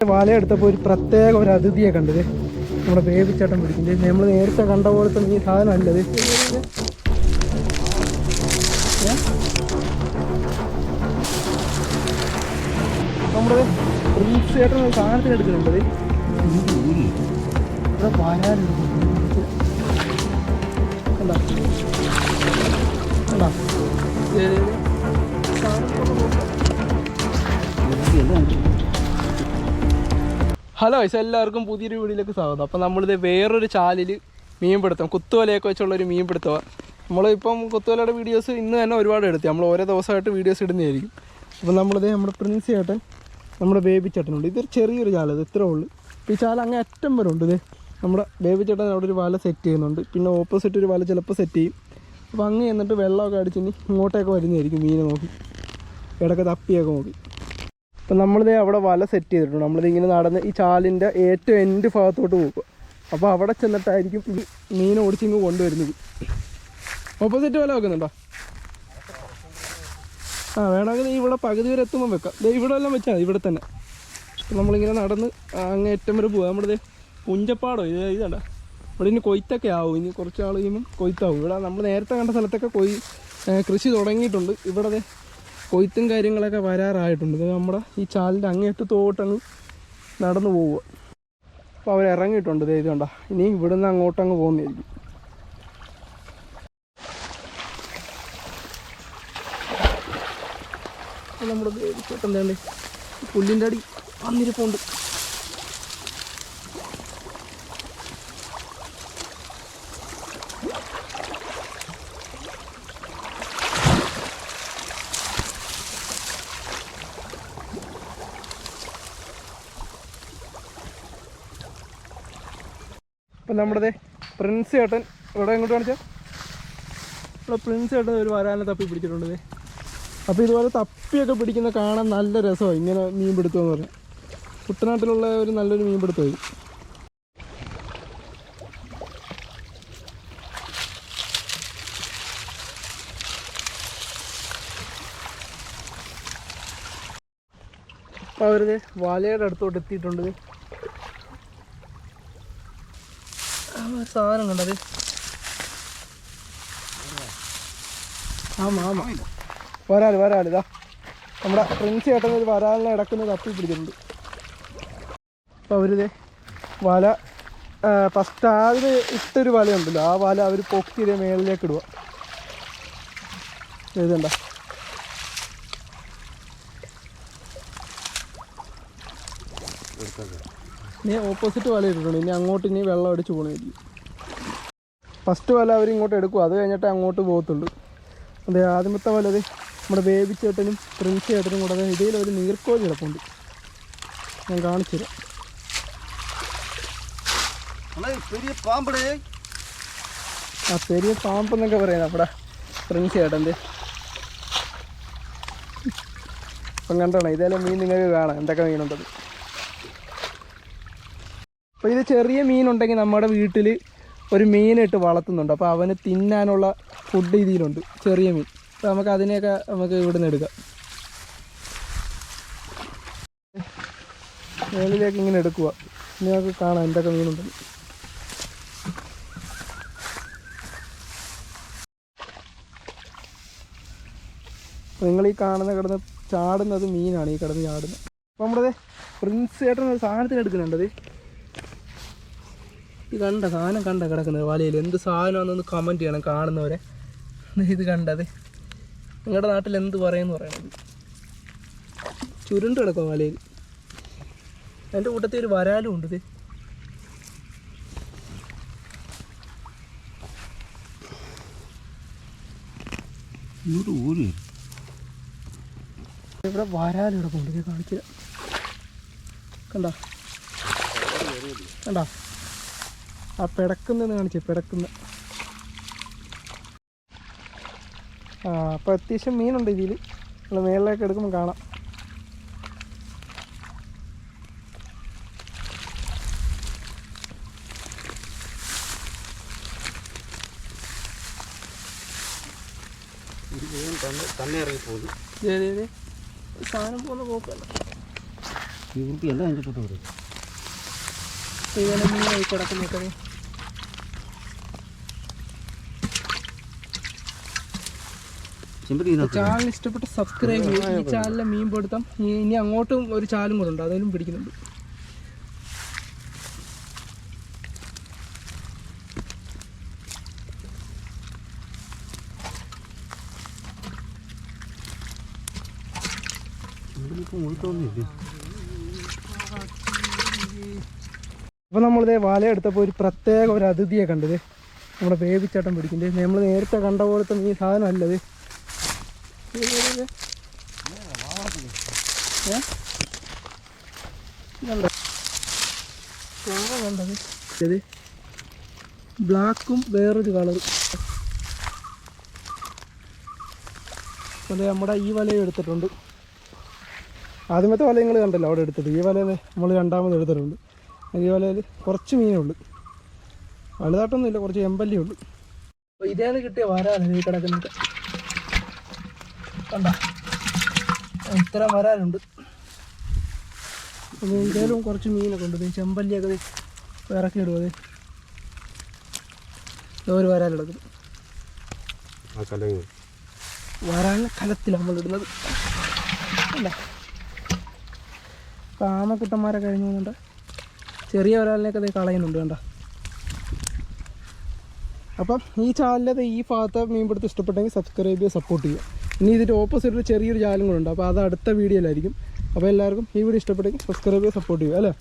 വാലയെടുത്തപ്പോൾ ഒരു പ്രത്യേക ഒരു അതിഥിയെ കണ്ടത് നമ്മുടെ വേവിച്ചേട്ടൻ പിടിക്കുന്നത് നമ്മൾ നേരത്തെ കണ്ട പോലത്തെ ഈ സാധനം അല്ലത് നമ്മുടെ പ്രിൻസ് ചേട്ടൻ ഒരു സാധനത്തിന് എടുക്കുന്നുണ്ടത് ഇവിടെ വരാനുണ്ട്. കണ്ടോ? കണ്ടോ? ഹലോ ഇസ് എല്ലാവർക്കും പുതിയൊരു വീഡിയോയിലേക്ക് സ്വാഗതം. അപ്പോൾ നമ്മളിത് വേറൊരു ചാലിൽ മീൻ പിടുത്തം കുത്തുവലയൊക്കെ വെച്ചുള്ള ഒരു മീൻ പിടുത്തമാണ് നമ്മളിപ്പം കുത്തുവലയുടെ വീഡിയോസ് ഇന്ന് തന്നെ ഒരുപാട് എടുത്തു. നമ്മൾ ഓരോ ദിവസമായിട്ട് വീഡിയോസ് ഇടുന്നതായിരിക്കും. അപ്പോൾ നമ്മളിത് നമ്മുടെ പ്രിൻസ് ചേട്ടൻ നമ്മുടെ ബേബി ചേട്ടനുണ്ട്. ഇതൊരു ചെറിയൊരു ചാല ഇത് ഇത്രേ ഉള്ളൂ. ഈ ചാല അങ്ങ് അറ്റം വരെ ഉണ്ട് ഇത്. നമ്മുടെ ബേബി ചേട്ടൻ അവിടെ ഒരു വല സെറ്റ് ചെയ്യുന്നുണ്ട്. പിന്നെ ഓപ്പോസിറ്റ് ഒരു വല ചിലപ്പോൾ സെറ്റ് ചെയ്യും. അപ്പോൾ അങ്ങ് എന്നിട്ട് വെള്ളമൊക്കെ അടിച്ചിനി ഇങ്ങോട്ടേക്ക് വരുന്നതായിരിക്കും മീനെ നോക്കി. ഇടയ്ക്ക് തപ്പിയൊക്കെ നോക്കി. അപ്പം നമ്മളിത് അവിടെ വല സെറ്റ് ചെയ്തിട്ടുണ്ട്. നമ്മളിത് ഇങ്ങനെ നടന്ന് ഈ ചാലിന്റെ ഏറ്റവും എൻഡ് ഭാഗത്തോട്ട് പോകുക അപ്പോൾ അവിടെ ചെന്നിട്ടായിരിക്കും ഈ മീൻ ഓടിച്ചിങ്ങ് കൊണ്ടുവരുന്നത്. ഓപ്പോസിറ്റ് വല വെക്കുന്നുണ്ടോ? ആ വേണമെങ്കിൽ ഇവിടെ പകുതി വരെ എത്തുമ്പോൾ വെക്കാം. ഇവിടെ എല്ലാം വെച്ചാൽ മതി ഇവിടെ തന്നെ. നമ്മളിങ്ങനെ നടന്ന് അങ്ങ് ഏറ്റവും വരെ പോകുക നമ്മുടെ പുഞ്ചപ്പാടോ? ഇത് ഇതണ്ട? ഇവിടെ ഇനി കൊയ്ത്തൊക്കെ ആവും. ഇനി കുറച്ച് നാൾ കഴിയുമ്പോൾ കൊയ്ത്താവും. ഇവിടെ നമ്മൾ നേരത്തെ കണ്ട സ്ഥലത്തൊക്കെ കൊയ് കൃഷി തുടങ്ങിയിട്ടുണ്ട്. ഇവിടെ കൊയ്ത്തും കാര്യങ്ങളൊക്കെ വരാറായിട്ടുണ്ട്. നമ്മുടെ ഈ ചാലിന്റെ അങ്ങേറ്റത്തോട്ടങ്ങ് നടന്നു പോവുക. അപ്പോൾ അവർ ഇറങ്ങിയിട്ടുണ്ട്. കണ്ട ഇനി ഇവിടുന്ന് അങ്ങോട്ടങ്ങ് പോകുന്നതായിരിക്കും നമ്മുടെ ചേട്ടൻ തേണ്ടേ പുല്ലിന്റെ അടി വന്നിരിപ്പുണ്ട്. അപ്പം നമ്മുടെ പ്രിൻസ് ചേട്ടൻ ഇവിടെ എങ്ങോട്ട് കാണിച്ചാൽ ഇവിടെ പ്രിൻസ് ചേട്ടൻ ഒരു വരാനെ തപ്പി പിടിച്ചിട്ടുണ്ട്. അപ്പോൾ ഇതുപോലെ തപ്പിയൊക്കെ പിടിക്കുന്ന കാണാൻ നല്ല രസമാണ് ഇങ്ങനെ മീൻ പിടുത്തമെന്ന് പറഞ്ഞാൽ. കുട്ടനാട്ടിലുള്ള ഒരു നല്ലൊരു മീൻ പിടുത്തമായി. അപ്പോൾ അവരത് വാലയുടെ അടുത്തോട്ട് എത്തിയിട്ടുണ്ട് ദേ. ആ ഒരു സാധനം കണ്ടത് ആമാ ആമാ. വരാൽ വരാൽ ഇതാ നമ്മുടെ പ്രിൻസ് ചേട്ടൻ ഒരു വരാലിനെ ഇടക്കുന്ന തപ്പി പിടിച്ചിട്ടുണ്ട്. അപ്പോൾ അവരിത് വല ഫസ്റ്റ് ആദ്യം ഇട്ടൊരു വലയുണ്ടല്ലോ. ആ വല അവർ പൊക്കി മേളിലേക്ക് ഇടുക എഴുതണ്ട ഇനി ഓപ്പോസിറ്റ് വല ഇട്ടിട്ടുണ്ട്. ഇനി അങ്ങോട്ട് ഇനി വെള്ളം അടിച്ച് പോകണമായിരിക്കും ഫസ്റ്റ് വല അവർ ഇങ്ങോട്ട് എടുക്കും. അത് കഴിഞ്ഞിട്ടേ അങ്ങോട്ട് പോകത്തുള്ളൂ. അതെ ആദ്യമത്തെ വലത് നമ്മുടെ ബേബി ചേട്ടനും പ്രിൻസ് ചേട്ടനും കൂടെ ഇടയിൽ ഒരു നീർക്കോഴി കിടപ്പുണ്ട്. ഞാൻ കാണിച്ചു തരാം. ആ പെരിയ പാമ്പെന്നൊക്കെ പറയുന്നത് അവിടെ പ്രിൻസ് ചേട്ടന്റെ. അപ്പം കണ്ടോണം ഇതെല്ലാം മീൻ നിങ്ങൾക്ക് കാണാം. എന്തൊക്കെ മീനുണ്ടത് അപ്പോൾ ഇത് ചെറിയ മീനുണ്ടെങ്കിൽ നമ്മുടെ വീട്ടിൽ ഒരു മീനിട്ട് വളർത്തുന്നുണ്ട്. അപ്പോൾ അവന് തിന്നാനുള്ള ഫുഡ് ഇതിലുണ്ട്. ചെറിയ മീൻ. അപ്പോൾ നമുക്ക് അതിനെയൊക്കെ നമുക്ക് ഇവിടുന്ന് എടുക്കാം. മേളിലേക്ക് ഇങ്ങനെ എടുക്കുക. ഇനി നമുക്ക് കാണാം എന്തൊക്കെ മീനുണ്ടെന്ന് നിങ്ങൾ ഈ കാണുന്ന കിടന്ന് ചാടുന്നത് മീനാണ് ഈ കിടന്ന് ചാടുന്നത്. അപ്പോൾ നമ്മുടെ പ്രിൻസ് ചേട്ടൻ ഒരു സാധനത്തിന് എടുക്കുന്നുണ്ടത് ഇത് കണ്ട സാധനം കണ്ട കിടക്കുന്നത് വലയിൽ. എന്ത് സാധനമാണെന്നൊന്ന് കമന്റ് ചെയ്യണം കാണുന്നവരെ. ഇത് കണ്ടത്. നിങ്ങളുടെ നാട്ടിൽ എന്ത് പറയുമെന്ന് പറയണത് ചുരുണ്ട് കിടക്കുക വലയിൽ. എന്റെ കൂട്ടത്തിൽ ഒരു വരാലും ഉണ്ട് ഇത്. ഇവിടെ വരാലും കിടക്കുന്നുണ്ട് കാണിച്ചില്ല കാണിക്കുക കണ്ട? കണ്ട? ആ പിടക്കുന്നെന്ന് കാണിച്ചേ പിടക്കുന്ന. ആ അപ്പോൾ അത്യാവശ്യം മീനുണ്ട് ഇതിൽ നമ്മൾ മേളിലേക്ക് എടുക്കുമ്പോൾ കാണാം. തന്നെ ഇറങ്ങി പോകുന്നു. സാധനം പോകുന്ന പോക്കല്ല. അതിന്റെ കിടക്കുന്നൊക്കെ ചെമ്പരി ഇതിനകത്ത് ചാനൽ ഇഷ്ടപ്പെട്ട സബ്സ്ക്രൈബ് ചെയ്യുക ഈ ചാനലിലെ മീൻ പിടുത്തം ഇനി അങ്ങോട്ടും ഒരു ചാലും കൂടെ ഉണ്ട്. അതിലും പിടിക്കുന്നുണ്ട്. ചെമ്പരി അപ്പോൾ നമ്മളിതേ വല എടുത്തപ്പോൾ ഒരു പ്രത്യേക ഒരു അതിഥിയെ കണ്ടത്. നമ്മുടെ വേവിച്ചേട്ടൻ പിടിക്കുന്നത് നമ്മൾ നേരത്തെ കണ്ട പോലത്തെ ഈ സാധനം അല്ലത് കണ്ടത്. ബ്ലാക്കും വേറൊരു കളറും. അതെ നമ്മുടെ ഈ വലയും എടുത്തിട്ടുണ്ട്. ആദ്യമത്തെ വല നിങ്ങൾ കണ്ടല്ലോ അവിടെ എടുത്തത്. ഈ വല നമ്മൾ രണ്ടാമത് എടുത്തിട്ടുണ്ട്. വലയിൽ കുറച്ച് മീനേ ഉള്ളൂ. വലുതായിട്ടൊന്നുമില്ല കുറച്ച് എമ്പല്ലേ ഉള്ളൂ. അപ്പോൾ ഇതേന്ന് കിട്ടിയ വരാനാണ് ഈ കിടക്കുന്നത്. കണ്ട? ഇത്ര വരാനുണ്ട്. അപ്പോൾ ഇതേലും കുറച്ച് മീനൊക്കെ ഉണ്ട്. ദേ ചെമ്പല്ലിയൊക്കെ ദേ ഇറക്കി ഇടുവത് ഒരു വരാൻ കിടക്കുന്നത് കലത്തിൽ കലങ്ങ്. വരാൻ കലത്തിലാണ് നമ്മൾ ഇടുന്നത്. അല്ല? അപ്പോൾ ആമക്കുട്ടന്മാരെ കഴിഞ്ഞു പോകുന്നുണ്ട്. ചെറിയ ഒരാളിനെയൊക്കെ കളയുന്നുണ്ട് കണ്ട? അപ്പം ഈ ചാലിന്റെ ഈ ഭാഗത്ത് മീൻപിടുത്തം ഇഷ്ടപ്പെട്ടെങ്കിൽ സബ്സ്ക്രൈബ് ചെയ്യുക സപ്പോർട്ട് ചെയ്യുക. ഇനി ഇതിന്റെ ഓപ്പോസിറ്റ് ചെറിയൊരു ചാലും കൂടെ ഉണ്ട്. അപ്പോൾ അത് അടുത്ത വീഡിയോയിലായിരിക്കും അപ്പോൾ എല്ലാവർക്കും ഈ വീഡിയോ ഇഷ്ടപ്പെട്ടെങ്കിൽ സബ്സ്ക്രൈബ് ചെയ്യുക സപ്പോർട്ട് ചെയ്യുക അല്ലേ?